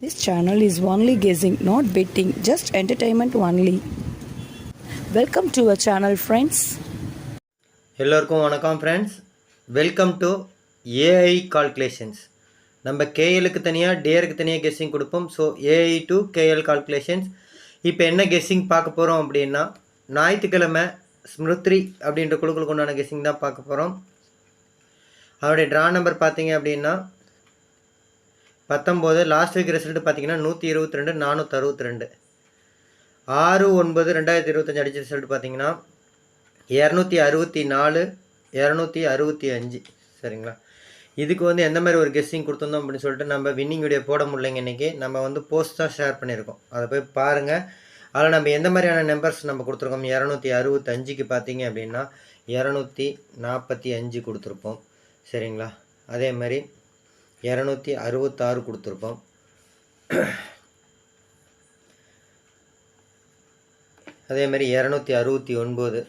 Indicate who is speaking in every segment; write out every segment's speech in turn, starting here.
Speaker 1: This channel is only guessing, not betting, just entertainment only. Welcome to our channel, friends.
Speaker 2: எல்லோருக்கும் வணக்கம் friends welcome to AI calculations நம்ம கேஎலுக்கு தனியாக டேருக்கு தனியாக கெஸ்ஸிங் கொடுப்போம். So AI to KL calculations இப்போ என்ன கெஸ்ஸிங் பார்க்க போகிறோம் அப்படின்னா ஞாயிற்றுக்கிழமை ஸ்மிருத்ரி அப்படின்ற குழுக்களுக்கு உண்டான கெஸ்ஸிங் தான் பார்க்க போகிறோம் அவருடைய ட்ரா நம்பர் பார்த்தீங்க அப்படின்னா பத்தொம்போது லாஸ்ட் வீக் ரிசல்ட் பார்த்தீங்கன்னா நூற்றி இருபத்தி ரெண்டு நானூற்றி அறுபத்தி ரெண்டு. ஆறு ஒன்பது ரெண்டாயிரத்தி இருபத்தஞ்சி அடிச்ச ரிசல்ட் பார்த்தீங்கன்னா இரநூத்தி அறுபத்தி நாலு இரநூத்தி அறுபத்தி அஞ்சு. சரிங்களா? இதுக்கு வந்து எந்த மாதிரி ஒரு கெஸ்ஸிங் கொடுத்துருந்தோம் அப்படின்னு சொல்லிட்டு நம்ம வின்னிங் வீடியோ போட முடியலைங்க இன்றைக்கி நம்ம வந்து போஸ்ட் தான் ஷேர் பண்ணியிருக்கோம். அதை போய் பாருங்கள் அதில் நம்ம எந்த மாதிரியான நம்பர்ஸ் நம்ம கொடுத்துருக்கோம்? இரநூத்தி அறுபத்தஞ்சுக்கு பார்த்தீங்க அப்படின்னா இரநூத்தி நாற்பத்தி அஞ்சு கொடுத்துருப்போம். சரிங்களா? அதே மாதிரி இரநூத்தி அறுபத்தாறு கொடுத்துருப்போம். அதே மாதிரி இரநூத்தி அறுபத்தி ஒன்பது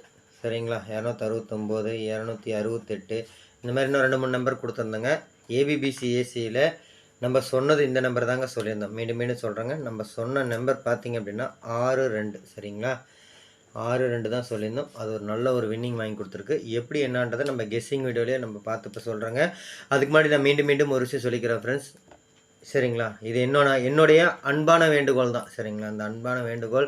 Speaker 2: சரிங்களா? இரநூத்தி அறுபத்தொம்போது இரநூத்தி அறுபத்தெட்டு இந்த மாதிரி இன்னும் ரெண்டு மூணு நம்பர் கொடுத்துருந்தோங்க. ஏபிபிசி ஏசியில் நம்ம சொன்னது இந்த நம்பர் தாங்க சொல்லியிருந்தோம். மீண்டும் மீண்டும் சொல்கிறேங்க நம்ம சொன்ன நம்பர் பார்த்திங்க அப்படின்னா ஆறு ரெண்டு சரிங்களா? ஆறு ரெண்டு தான் சொல்லியிருந்தோம். அது ஒரு நல்ல ஒரு வின்னிங் வாங்கி கொடுத்துருக்கு. எப்படி என்னன்றதை நம்ம கெஸ்ஸிங் வீடியோலேயே நம்ம பார்த்து இப்போ சொல்கிறேங்க அதுக்கு முன்னாடி நான் மீண்டும் மீண்டும் ஒரு விஷயம் சொல்லிக்கிறேன் ஃப்ரெண்ட்ஸ் சரிங்களா? இது என்னோட என்னுடைய அன்பான வேண்டுகோள் தான். சரிங்களா? அந்த அன்பான வேண்டுகோள்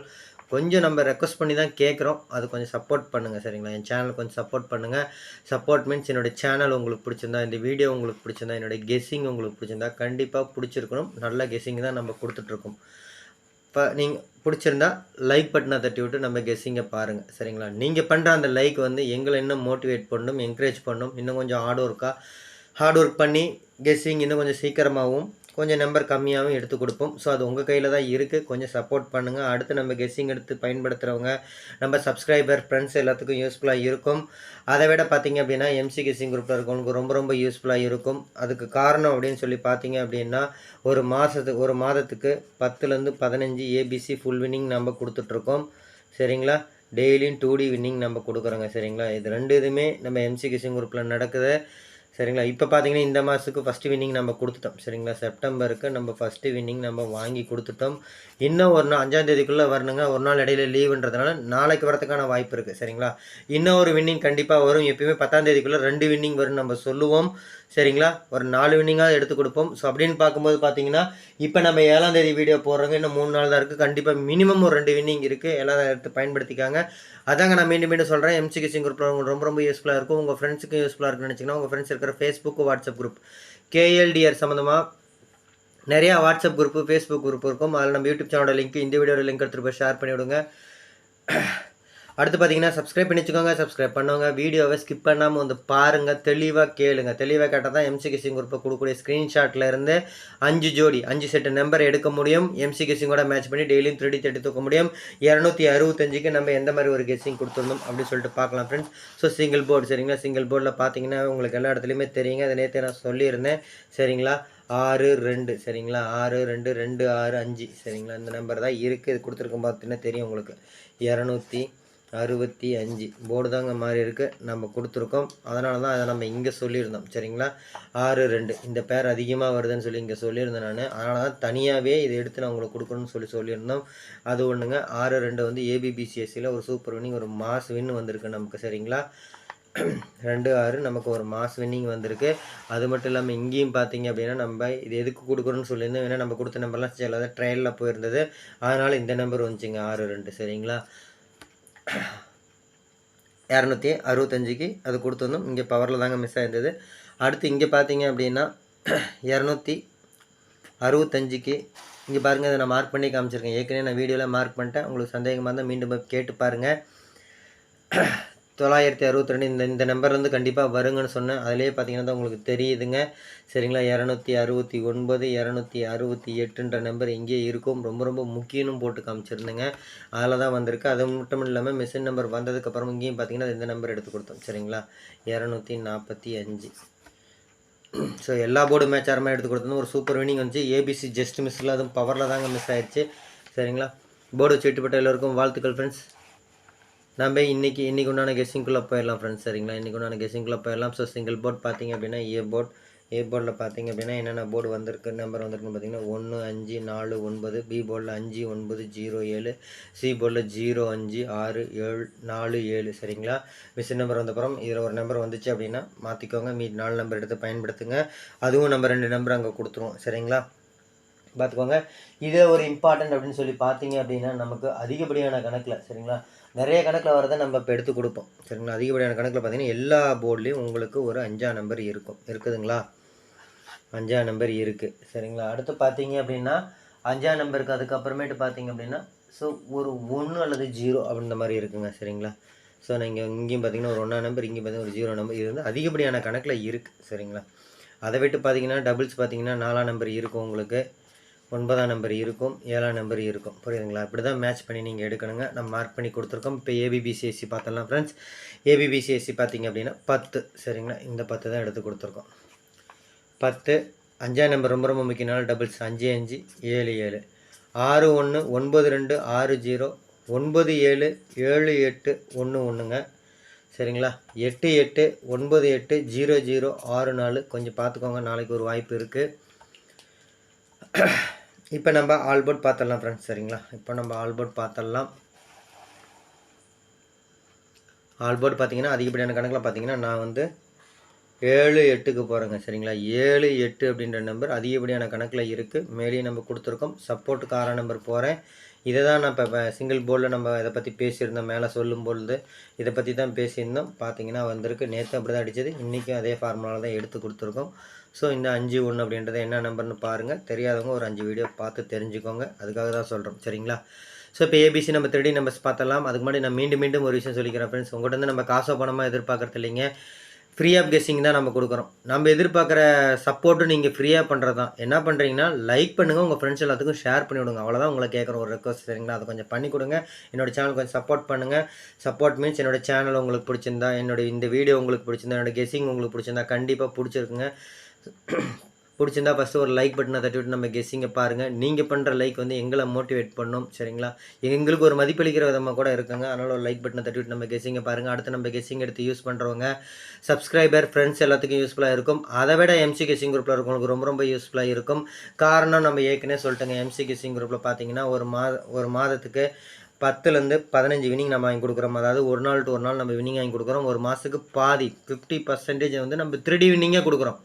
Speaker 2: கொஞ்சம் நம்ம ரெக்வஸ்ட் பண்ணி தான் கேட்குறோம். அது கொஞ்சம் சப்போர்ட் பண்ணுங்கள் சரிங்களா? என் சேனல் கொஞ்சம் சப்போர்ட் பண்ணுங்கள் சப்போர்ட் மீன்ஸ் என்னோடய சேனல் உங்களுக்கு பிடிச்சிருந்தா இந்த வீடியோ உங்களுக்கு பிடிச்சிருந்தா என்னோடய கெஸ்ஸிங் உங்களுக்கு பிடிச்சிருந்தா கண்டிப்பாக பிடிச்சிருக்கணும். நல்ல கெஸ்ஸிங் தான் நம்ம கொடுத்துட்ருக்கோம் இப்போ நீங்கள் பிடிச்சிருந்தா லைக் பட்டனை தட்டி விட்டு நம்ம கெஸ்ஸிங்கை பாருங்கள் சரிங்களா? நீங்கள் பண்ணுற அந்த லைக் வந்து எங்களை இன்னும் மோட்டிவேட் பண்ணணும் என்கரேஜ் பண்ணணும் இன்னும் கொஞ்சம் ஹார்ட் ஒர்க்காக ஹார்ட் ஒர்க் பண்ணி கெஸ்ஸிங் இன்னும் கொஞ்சம் சீக்கிரமாகவும் கொஞ்சம் நம்பர் கம்மியாகவும் எடுத்து கொடுப்போம். ஸோ அது உங்கள் கையில் தான் இருக்குது கொஞ்சம் சப்போர்ட் பண்ணுங்கள் அடுத்து நம்ம கெஸ்ஸிங் எடுத்து பயன்படுத்துகிறவங்க நம்ம சப்ஸ்கிரைபர் ஃப்ரெண்ட்ஸ் எல்லாத்துக்கும் யூஸ்ஃபுல்லாக இருக்கும். அதை விட பார்த்தீங்க அப்படின்னா எம்சி கெஸ்ஸிங் குரூப்பில் இருக்கவங்களுக்கு ரொம்ப ரொம்ப யூஸ்ஃபுல்லாக இருக்கும். அதுக்கு காரணம் அப்படின்னு சொல்லி பார்த்தீங்க அப்படின்னா ஒரு மாதத்துக்கு ஒரு மாதத்துக்கு பத்துலேருந்து பதினஞ்சு ஏபிசி ஃபுல் வின்னிங் நம்ம கொடுத்துட்ருக்கோம். சரிங்களா? டெய்லியும் டூ டி வின்னிங் நம்ம கொடுக்குறோங்க. சரிங்களா? இது ரெண்டு இதுவுமே நம்ம எம்சி கெஸ்ஸிங் குரூப்பில் நடக்குது. சரிங்களா? இப்போ பார்த்தீங்கன்னா இந்த மாதத்துக்கு ஃபஸ்ட்டு வின்னிங் நம்ம கொடுத்துட்டோம். சரிங்களா? செப்டம்பருக்கு நம்ம ஃபஸ்ட்டு வின்னிங் நம்ம வாங்கி கொடுத்துட்டோம். இன்னும் ஒரு நாள் அஞ்சாந்தேதிக்குள்ளே வரணுங்க. ஒரு நாள் இடையில லீவுன்றதுனால நாளைக்கு வரதுக்கான வாய்ப்பு இருக்குது சரிங்களா? இன்னும் ஒரு வின்னிங் கண்டிப்பாக வரும். எப்பயுமே பத்தாம் தேதிக்குள்ளே ரெண்டு வின்னிங் வரும் நம்ம சொல்லுவோம். சரிங்களா? ஒரு நாலு வின்னிங்காக எடுத்து கொடுப்போம். ஸோ அப்படின்னு பார்க்கும்போது பார்த்தீங்கன்னா இப்போ நம்ம ஏழாம் தேதி வீடியோ போடுறோங்க. இன்னும் மூணு நாள் தான் இருக்குது கண்டிப்பாக மினிமம் ஒரு ரெண்டு வின்னிங் இருக்குது எல்லாம் எடுத்து பயன்படுத்திக்காங்க. அதாங்க நான் மீண்டும் மீண்டும் சொல்கிறேன் எம்சி கிச்சிங் குரூப்பில் உங்களுக்கு ரொம்ப ரொம்ப யூஸ்ஃபுல்லாக இருக்கும். உங்கள் ஃப்ரெண்ட்ஸுக்கும் யூஸ்ஃபுல்லாக இருக்குன்னு நினச்சிங்கன்னா உங்கள் ஃப்ரெண்ட்ஸ் இருக்கிற ஃபேஸ்புக் வாட்ஸ்அப் குரூப் கேஎல்டிஆர் சம்மந்தமாக நிறையா வாட்ஸ்அப் குரூப்பு ஃபேஸ்புக் குரூப் இருக்கும். அதில் நம்ம யூடியூப் சேனலோட லிங்க் இந்த வீடியோட லிங்க் எடுத்துகிட்டு போய் ஷேர் பண்ணிவிடுங்க. அடுத்து பார்த்தீங்கன்னா சப்ஸ்கிரைப் பண்ணி வச்சுக்கோங்க சப்ஸ்கிரைப் பண்ணுவாங்க வீடியோவை ஸ்கிப் பண்ணாமல் வந்து பாருங்கள் தெளிவாக கேளுங்க. தெளிவாக கேட்டால் தான் எம்சி கிசிங் குரூப்பை கொடுக்கக்கூடிய ஸ்க்ரீன்ஷாட்டில் இருந்து அஞ்சு ஜோடி அஞ்சு செட்டு நம்பர் எடுக்க முடியும். எம்சி கிசிங்கோட மேட்ச் பண்ணி டெய்லியும் த்ரீ தேர்ட்டி தூக்க முடியும். இரநூத்தி அறுபத்தஞ்சுக்கு நம்ம எந்த மாதிரி ஒரு கெஸ்ஸிங் கொடுத்துருந்தோம் அப்படின்னு சொல்லிட்டு பார்க்கலாம் ஃப்ரெண்ட்ஸ் ஸோ சிங்கிள் போர்டு சரிங்களா? சிங்கிள் போர்டில் பார்த்தீங்கன்னா உங்களுக்கு எல்லா இடத்துலையுமே தெரியுங்க. அதை நேற்று நான் சொல்லியிருந்தேன். சரிங்களா? ஆறு ரெண்டு சரிங்களா? ஆறு ரெண்டு ரெண்டு ஆறு அஞ்சு சரிங்களா? இந்த நம்பர் தான் இருக்குது இது கொடுத்துருக்கோம் பார்த்தீங்கன்னா தெரியும் உங்களுக்கு. இரநூத்தி அறுபத்தி அஞ்சு. போர்டு தாங்க மாதிரி இருக்குது நம்ம கொடுத்துருக்கோம். அதனால தான் அதை நம்ம இங்கே சொல்லியிருந்தோம். சரிங்களா? ஆறு ரெண்டு. இந்த பேர் அதிகமாக வருதுன்னு சொல்லி இங்கே சொல்லியிருந்தேன் நான். அதனால தான் தனியாகவே இதை எடுத்து நான் உங்களுக்கு கொடுக்கணும்னு சொல்லி சொல்லியிருந்தோம். அது ஒன்றுங்க ஆறு ரெண்டு வந்து ஏபிபிசிஎஸ்சியில் ஒரு சூப்பர் வின்னிங் ஒரு மாஸ் வின் வந்திருக்கு நமக்கு. சரிங்களா? ரெண்டு ஆறு நமக்கு ஒரு மாஸ் வின்னிங் வந்திருக்கு. அது மட்டும் இல்லாமல் இங்கேயும் பார்த்தீங்க அப்படின்னா நம்ம இது எதுக்கு கொடுக்குறோன்னு சொல்லியிருந்தோம். ஏன்னா நம்ம கொடுத்த நம்பர்லாம் சில ட்ரையலில் போயிருந்தது. அதனால் இந்த நம்பர் வந்துச்சுங்க. ஆறு ரெண்டு. சரிங்களா? இரநூத்தி அறுபத்தஞ்சிக்கு அது கொடுத்துருந்தோம் இங்கே பவரில் தாங்க மிஸ் ஆயிருந்தது. அடுத்து இங்கே பார்த்தீங்க அப்படின்னா இரநூத்தி அறுபத்தஞ்சிக்கு இங்கே பாருங்கள் இதை நான் மார்க் பண்ணி காமிச்சிருக்கேன். ஏற்கனவே நான் வீடியோவில் மார்க் பண்ணிட்டேன். உங்களுக்கு சந்தேகமாக இருந்தால் மீண்டும் போய் கேட்டு பாருங்கள் தொள்ளாயிரத்தி அறுபத்தி ரெண்டு இந்த இந்த நம்பர்லேருந்து கண்டிப்பாக வருங்கன்னு சொன்னேன். அதிலேயே பார்த்தீங்கன்னா தான் உங்களுக்கு தெரியுதுங்க. சரிங்களா? இரநூத்தி அறுபத்தி ஒன்பது இரநூத்தி அறுபத்தி எட்டுன்ற நம்பர் எங்கேயே இருக்கும். ரொம்ப ரொம்ப முக்கியம்னு போட்டு காமிச்சிருந்தேங்க. அதில் தான் வந்திருக்கு. அது மட்டும் இல்லாமல் மிஷின் நம்பர் வந்ததுக்கப்புறம் இங்கேயும் பார்த்தீங்கன்னா இந்த நம்பர் எடுத்து கொடுத்தோம். சரிங்களா? இரநூத்தி நாற்பத்தி அஞ்சு. ஸோ எல்லா போர்டு மேட்ச் ஆரமாக எடுத்து கொடுத்தோம் ஒரு சூப்பர் வினிங் வந்துச்சு. ஏபிசி ஜஸ்ட் மிஸ்ஸில் அதுவும் பவரில் தாங்க மிஸ் ஆயிடுச்சு சரிங்களா? போர்டு வச்சு எல்லோருக்கும் வாழ்த்துக்கள் ஃப்ரெண்ட்ஸ் நம்ம இன்றைக்கி இன்றைக்கி உண்டான கெஸ்ஸிங்குள்ளே போயிடலாம் ஃப்ரெண்ட்ஸ் சரிங்களா? இன்றைக்கி உண்டான கெஸ்ஸிங்குள்ளே போயிடலாம். ஸோ சிங்கிள் போர்ட் பார்த்தீங்க அப்படின்னா ஏ போர்ட் ஏ போர்டில் பார்த்தீங்க அப்படின்னா என்னென்ன போர்டு வந்திருக்கு நம்பர் வந்திருக்குன்னு பார்த்தீங்கன்னா ஒன்று அஞ்சு நாலு ஒன்பது பி போர்டில் அஞ்சு ஒன்பது ஜீரோ ஏழு சி போர்டில் ஜீரோ அஞ்சு ஆறு ஏழு நாலு ஏழு. சரிங்களா? மிஷின் நம்பர் வந்தப்புறம் இதில் ஒரு நம்பர் வந்துச்சு அப்படின்னா மாற்றிக்கோங்க மீட் நாலு நம்பர் எடுத்து பயன்படுத்துங்க. அதுவும் நம்ம ரெண்டு நம்பர் அங்கே கொடுத்துருவோம். சரிங்களா? பார்த்துக்கோங்க. இதே ஒரு இம்பார்ட்டன்ட் அப்படின்னு சொல்லி பார்த்தீங்க அப்படின்னா நமக்கு அதிகப்படியான கணக்கில் சரிங்களா? நிறைய கணக்கில் வரதை நம்ம இப்போ எடுத்து கொடுப்போம். சரிங்களா? அதிகப்படியான கணக்கில் பார்த்தீங்கன்னா எல்லா போர்ட்லேயும் உங்களுக்கு ஒரு அஞ்சா நம்பர் இருக்கும். இருக்குதுங்களா? அஞ்சா நம்பர் இருக்குது சரிங்களா? அடுத்து பார்த்தீங்க அப்படின்னா அஞ்சா நம்பருக்கு அதுக்கப்புறமேட்டு பார்த்தீங்க அப்படின்னா ஸோ ஒரு ஒன்று அல்லது ஜீரோ அப்படின்ற மாதிரி இருக்குங்க. சரிங்களா? ஸோ நீங்கள் இங்கேயும் பார்த்தீங்கன்னா ஒரு ஒன்றா நம்பர் இங்கேயும் பார்த்தீங்கன்னா ஒரு ஜீரோ நம்பர் இது வந்து அதிகப்படியான கணக்கில் இருக்குது சரிங்களா? அதை விட்டு பார்த்தீங்கன்னா டபுள்ஸ் பார்த்தீங்கன்னா நாலாம் நம்பர் இருக்கும் உங்களுக்கு. ஒன்பதாம் நம்பர் இருக்கும் ஏழாம் நம்பர் இருக்கும். புரியுதுங்களா? இப்படி தான் மேட்ச் பண்ணி நீங்கள் எடுக்கணுங்க. நம்ம மார்க் பண்ணி கொடுத்துருக்கோம். இப்போ ஏபிபிசிஎஸ்சி பார்த்தலாம் ஃப்ரெண்ட்ஸ் ஏபிபிசிஎஸ்சி பார்த்தீங்க அப்படின்னா பத்து சரிங்களா? இந்த பத்து தான் எடுத்து கொடுத்துருக்கோம். பத்து அஞ்சாம் நம்பர் ரொம்ப ரொம்ப முக்கியனால டபுள்ஸ் அஞ்சு அஞ்சு ஏழு ஏழு. ஆறு ஒன்று ஒன்பது ரெண்டு ஆறு ஜீரோ ஒன்பது ஏழு ஏழு எட்டு ஒன்று ஒன்றுங்க சரிங்களா? எட்டு எட்டு ஒன்பது எட்டு ஜீரோ ஜீரோ ஆறு நாலு. கொஞ்சம் பார்த்துக்கோங்க. நாளைக்கு ஒரு வாய்ப்பு இருக்குது இப்போ நம்ம ஆல்போர்ட் பார்த்துடலாம் ஃப்ரெண்ட்ஸ் சரிங்களா? இப்போ நம்ம ஆல்போர்ட் பார்த்துடலாம் ஆல்போர்ட் பார்த்தீங்கன்னா அதிகப்படியான கணக்கில் பார்த்தீங்கன்னா நான் வந்து ஏழு எட்டுக்கு போகிறேங்க சரிங்களா? ஏழு எட்டு அப்படின்ற நம்பர் அதிகப்படியான கணக்கில் இருக்குது மேலேயும் நம்ம கொடுத்துருக்கோம். சப்போர்ட்டுக்கு ஆறாம் நம்பர் போகிறேன் இதை தான் நான் இப்போ சிங்கிள் போர்டில் நம்ம இதை பற்றி பேசியிருந்தோம். மேலே சொல்லும் பொழுது இதை பற்றி தான் பேசியிருந்தோம். பார்த்தீங்கன்னா வந்திருக்கு. நேற்று அப்படி தான் அடித்தது இன்றைக்கும் அதே ஃபார்முலாவில் தான் எடுத்து கொடுத்துருக்கோம். ஸோ இந்த அஞ்சு ஒன்று அப்படின்றத என்ன நம்பர்னு பாருங்கள் தெரியாதவங்க ஒரு அஞ்சு வீடியோ பார்த்து தெரிஞ்சுக்கோங்க. அதுக்காக தான் சொல்கிறோம் சரிங்களா? ஸோ இப்போ ஏபிசி நம்ம த்ரீ நம்பர்ஸ் பார்த்தலாம் அதுக்கு முன்னாடி நான் மீண்டும் மீண்டும் ஒரு விஷயம் சொல்லிக்கிறேன் ஃப்ரெண்ட்ஸ் உங்கள்கிட்ட வந்து நம்ம காசோ பணமாக எதிர்பார்க்குறது இல்லைங்க. ஃப்ரீ ஆஃப் கெஸ்ஸிங் தான் நம்ம கொடுக்குறோம். நம்ம எதிர்பார்க்குற சப்போர்ட்டும் நீங்கள் ஃப்ரீயாக பண்ணுறது தான். என்ன பண்ணுறீங்கன்னா லைக் பண்ணுங்கள் உங்கள் ஃப்ரெண்ட்ஸ் எல்லாத்துக்கும் ஷேர் பண்ணி விடுங்க. அவ்வளோதான் உங்களை கேட்குற ஒரு ரெக்வஸ்ட் சரிங்களா? அதை கொஞ்சம் பண்ணி கொடுங்க. என்னோட சேனல் கொஞ்சம் சப்போர்ட் பண்ணுங்கள் சப்போர்ட் மீன்ஸ் என்னோட சேனல் உங்களுக்கு பிடிச்சிருந்தா என்னோடய இந்த வீடியோ உங்களுக்கு பிடிச்சிருந்தா என்னோடய கெஸ்ஸிங் உங்களுக்கு பிடிச்சிருந்தா கண்டிப்பாக பிடிச்சிருக்குங்க. பிடிச்சிருந்தா ஃபஸ்ட்டு ஒரு லைக் பட்டனை தட்டி விட்டு நம்ம கெஸ்ஸிங்கை பாருங்கள் நீங்கள் பண்ணுற லைக் வந்து எங்களை மோட்டிவேட் பண்ணோம் சரிங்களா? எங்களுக்கு ஒரு மதிப்பளிக்கிற விதமாக கூட இருக்குங்க. அதனால் ஒரு லைக் பட்டனை தட்டி விட்டு நம்ம கெஸ்ஸிங்கை பாருங்கள் அடுத்து நம்ம கெஸ்ஸிங் எடுத்து யூஸ் பண்ணுறவங்க சப்ஸ்கிரைபர் ஃப்ரெண்ட்ஸ் எல்லாத்துக்கும் யூஸ்ஃபுல்லாக இருக்கும். அதை விட எம்சி கெஸ்ஸிங் குரூப்பில் இருக்கவங்களுக்கு ரொம்ப ரொம்ப யூஸ்ஃபுல்லாக இருக்கும். காரணம் நம்ம ஏற்கனவே சொல்லிட்டோங்க. எம்சி கெஸ்ஸிங் குரூப்பில் பார்த்தீங்கன்னா ஒரு மாத ஒரு மாதத்துக்கு பத்துலேருந்து பதினஞ்சு வினிங் நம்ம வாங்கி கொடுக்குறோம். அதாவது ஒரு நாள் டு ஒரு நாள் நம்ம வினிங் வாங்கி கொடுக்குறோம். ஒரு மாதத்துக்கு பாதி ஃபிஃப்டி பர்சன்டேஜ் வந்து நம்ம த்ரீ டி கொடுக்குறோம்.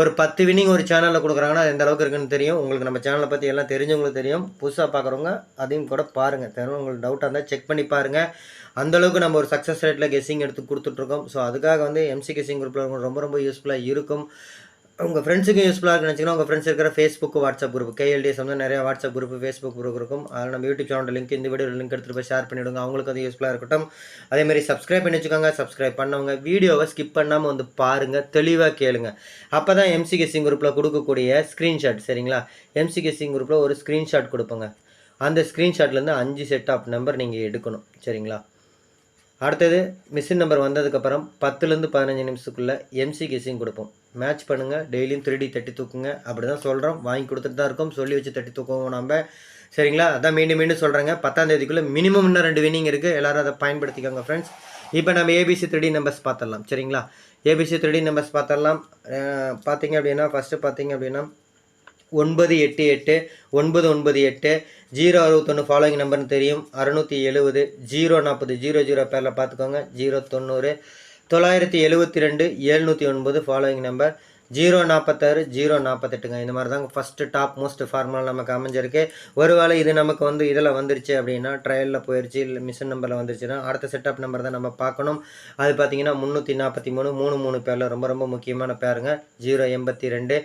Speaker 2: ஒரு பத்து வினிங் ஒரு சேனலில் கொடுக்குறாங்கன்னா அது எந்த அளவுக்கு இருக்குன்னு தெரியும். உங்களுக்கு நம்ம சேனலை பற்றி எல்லாம் தெரிஞ்சவங்களுக்கு தெரியும். புதுசாக பார்க்குறவங்க அதையும் கூட பாருங்கள் தெரியும் உங்களுக்கு டவுட்டாக இருந்தால் செக் பண்ணி பாருங்கள் அந்தளவுக்கு நம்ம ஒரு சக்ஸஸ் ரேட்டில் கெஸ்ஸிங் எடுத்து கொடுத்துட்ருக்கோம் ஸோ அதுக்காக வந்து எம்சி கெஸ்ஸிங் குரூப்பில் ரொம்ப ரொம்ப யூஸ்ஃபுல்லாக இருக்கும். உங்கள் ஃப்ரெண்ட்ஸுக்கும் யூஸ்ஃபுல்லாக இருக்குன்னு நினச்சிங்கன்னா உங்கள் ஃப்ரெண்ட்ஸ் இருக்கிற ஃபேஸ்புக் வாட்ஸ்அப் குரூப் கேஎல்டிஎஸ் வந்து நிறைய வாட்ஸ்அப் குரூப் ஃபேஸ்புக் குரூப் இருக்கும். அதில் நம்ம யூடியூப் சேனல் லிங்க் இந்த வீடியோ லிங்க் எடுத்துகிட்டு போய் ஷேர் பண்ணிவிடுங்க அவங்களுக்கு அது யூஸ்ஃபுல்லாக இருக்கட்டும். அதேமாதிரி சப்ஸ்கிரைப் பண்ணி வச்சுக்கோங்க. சப்ஸ்கிரைப் பண்ணவங்க வீடியோவை ஸ்கிப் பண்ணாமல் வந்து பாருங்கள் தெளிவாக கேளுங்க. அப்போ தான் எம்சிகேசிங் குரூப்பில் கொடுக்கக்கூடிய ஸ்க்ரீன்ஷாட் சரிங்களா? எம்சிகேசிங் குரூப்பில் ஒரு ஸ்க்ரீன்ஷாட் கொடுப்போங்க. அந்த ஸ்க்ரீன்ஷாட்லேருந்து அஞ்சு செட் ஆஃப் நம்பர் நீங்கள் எடுக்கணும் சரிங்களா? அடுத்தது மிஷின் நம்பர் வந்ததுக்கப்புறம் பத்துலேருந்து பதினஞ்சு நிமிஷத்துக்குள்ளே எம்சி கெஸ்ஸிங் கொடுப்போம். மேட்ச் பண்ணுங்கள் டெய்லியும் த்ரீ டி தட்டி தூக்குங்க. அப்படி தான் சொல்கிறோம் வாங்கி கொடுத்துட்டு தான் இருக்கோம். சொல்லி வச்சு தட்டி தூக்குவோம் நம்ம சரிங்களா? அதான் மீண்டும் மீண்டும் சொல்கிறேங்க பத்தாம் தேதிக்குள்ளே மினிமம் இன்னும் ரெண்டு வினிங் இருக்குது எல்லோரும் அதை பயன்படுத்திக்கோங்க ஃப்ரெண்ட்ஸ் இப்போ நம்ம ஏபிசி த்ரீ நம்பர்ஸ் பார்த்துடலாம். சரிங்களா? ஏபிசி த்ரீ நம்பர்ஸ் பார்த்துடலாம். பார்த்தீங்க அப்படின்னா ஃபஸ்ட்டு பார்த்தீங்க அப்படின்னா ஒன்பது எட்டு எட்டு ஒன்பது ஒன்பது எட்டு ஜீரோ அறுபத்தொன்று ஃபாலோயிங் நம்பர்னு தெரியும். அறுநூற்றி எழுபது ஜீரோ நாற்பது ஜீரோ ஜீரோ பேரில் பார்த்துக்கோங்க. ஜீரோ தொண்ணூறு தொள்ளாயிரத்தி எழுபத்தி ரெண்டு எழுநூற்றி ஒன்பது ஃபாலோயிங் நம்பர் ஜீரோ நாற்பத்தாறு ஜீரோ நாற்பத்தெட்டுங்க இந்த மாதிரி தாங்க ஃபஸ்ட்டு டாப் மோஸ்ட் ஃபார்முலா நமக்கு அமைஞ்சிருக்கு. ஒருவேளை இது நமக்கு வந்து இதில் வந்துருச்சு அப்படின்னா ட்ரையலில் போயிடுச்சு இல்லை மிஷின் நம்பரில் வந்துருச்சுன்னா அடுத்த செட்டப் நம்பர் தான் நம்ம பார்க்கணும். அது பார்த்தீங்கன்னா முந்நூற்றி நாற்பத்தி மூணு மூணு மூணு பேரில் ரொம்ப ரொம்ப முக்கியமான பேருங்க. ஜீரோ எண்பத்தி ரெண்டு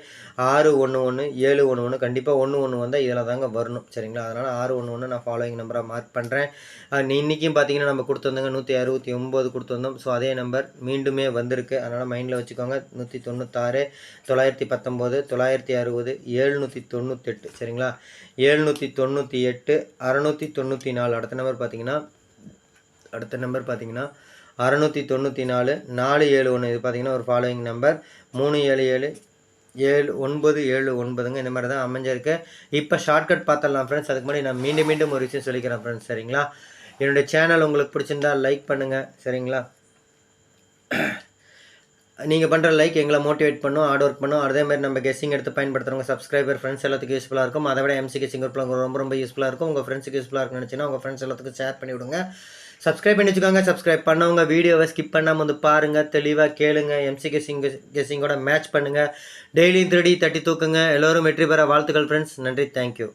Speaker 2: ஆறு ஒன்று ஒன்று ஏழு ஒன்று ஒன்று கண்டிப்பாக ஒன்று ஒன்று வந்தால் இதில் தாங்க வரணும். சரிங்களா? அதனால் ஆறு ஒன்று ஒன்று நான் ஃபாலோயிங் நம்பராக மார்க் பண்ணுறேன் இன்றைக்கும் பார்த்தீங்கன்னா நம்ம கொடுத்துருந்தோங்க நூற்றி அறுபத்தி ஒம்பது கொடுத்துருந்தோம் ஸோ அதே நம்பர் மீண்டுமே வந்திருக்கு. அதனால் மைண்டில் வச்சுக்கோங்க. நூற்றி தொண்ணூத்தாறு தொள்ளாயிரத்தி பத்தொம்போது தொள்ளாயிரத்தி அறுபது ஏழ்நூற்றி தொண்ணூத்தெட்டு. சரிங்களா? ஏழ்நூற்றி தொண்ணூற்றி எட்டு அறநூற்றி தொண்ணூற்றி நாலு அடுத்த நம்பர் பார்த்தீங்கன்னா அடுத்த நம்பர் பார்த்தீங்கன்னா அறநூற்றி தொண்ணூற்றி நாலு நாலு ஏழு ஒன்று. இது பார்த்தீங்கன்னா ஒரு ஃபாலோயிங் நம்பர் மூணு ஏழு ஏழு ஏழு ஒன்பது ஏழு ஒன்பதுங்க. இந்த மாதிரி தான் அமைஞ்சிருக்கு. இப்போ ஷார்ட்கட் பார்த்துடலாம் ஃப்ரெண்ட்ஸ் அதுக்கு முன்னாடி நான் மீண்டும் மீண்டும் ஒரு விஷயம் சொல்லிக்கிறேன் ஃப்ரெண்ட்ஸ் சரிங்களா? என்னுடைய சேனல் உங்களுக்கு பிடிச்சிருந்தா லைக் பண்ணுங்கள் சரிங்களா? நீங்கள் பண்ணுற லைக் எங்களை மோட்டிவேட் பண்ணும் ஹார்ட் ஒர்க் பண்ணும். அதே மாதிரி நம்ம கெஸ்ஸிங் எடுத்து பயன்படுத்துகிறவங்க சப்ஸ்கிரைபர் ஃப்ரெண்ட்ஸ் எல்லாத்துக்கும் யூஸ்ஃபுல்லாக இருக்கும். அதை விட எம்சி கெஸ்ஸிங் ரொம்ப ரொம்ப யூஸ்ஃபுல்லாக இருக்கும். உங்கள் ஃப்ரெண்ட்ஸுக்கு யூஸ்ஃபுல்லாக இருக்குன்னு நினச்சின்னா உங்கள் ஃப்ரெண்ட்ஸ் எல்லாத்துக்கும் ஷேர் பண்ணி விடுங்க. சப்ஸ்கிரைப் பண்ணி வச்சுக்கோங்க. சப்ஸ்கிரைப் பண்ணவங்க வீடியோவை ஸ்கிப் பண்ணாமல் வந்து பாருங்கள் தெளிவாக கேளுங்க. எம்சி கெஸ்ஸிங் கெஸ்ஸிங்கோட மேட்ச் பண்ணுங்கள் டெய்லியும் திருடி தட்டி தூக்குங்க. எல்லோரும் வெற்றி பெற வாழ்த்துக்கள் ஃப்ரெண்ட்ஸ் நன்றி. தேங்க்யூ